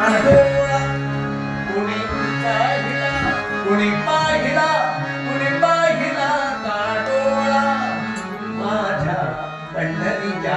डोळा कुणी पाहिला कुणी पाहिला कुणी पाहिला का डोळा माझ्या पंढरीच्या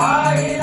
I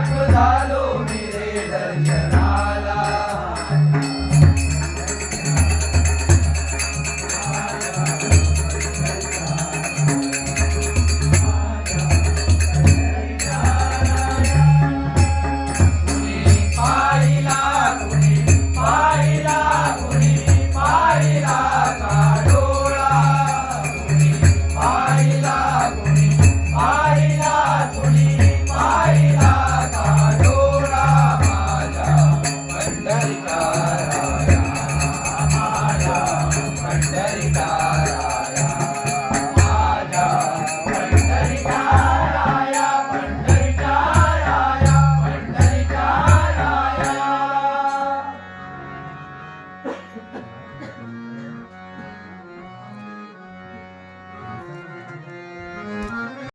झालो मी रे दर्शना.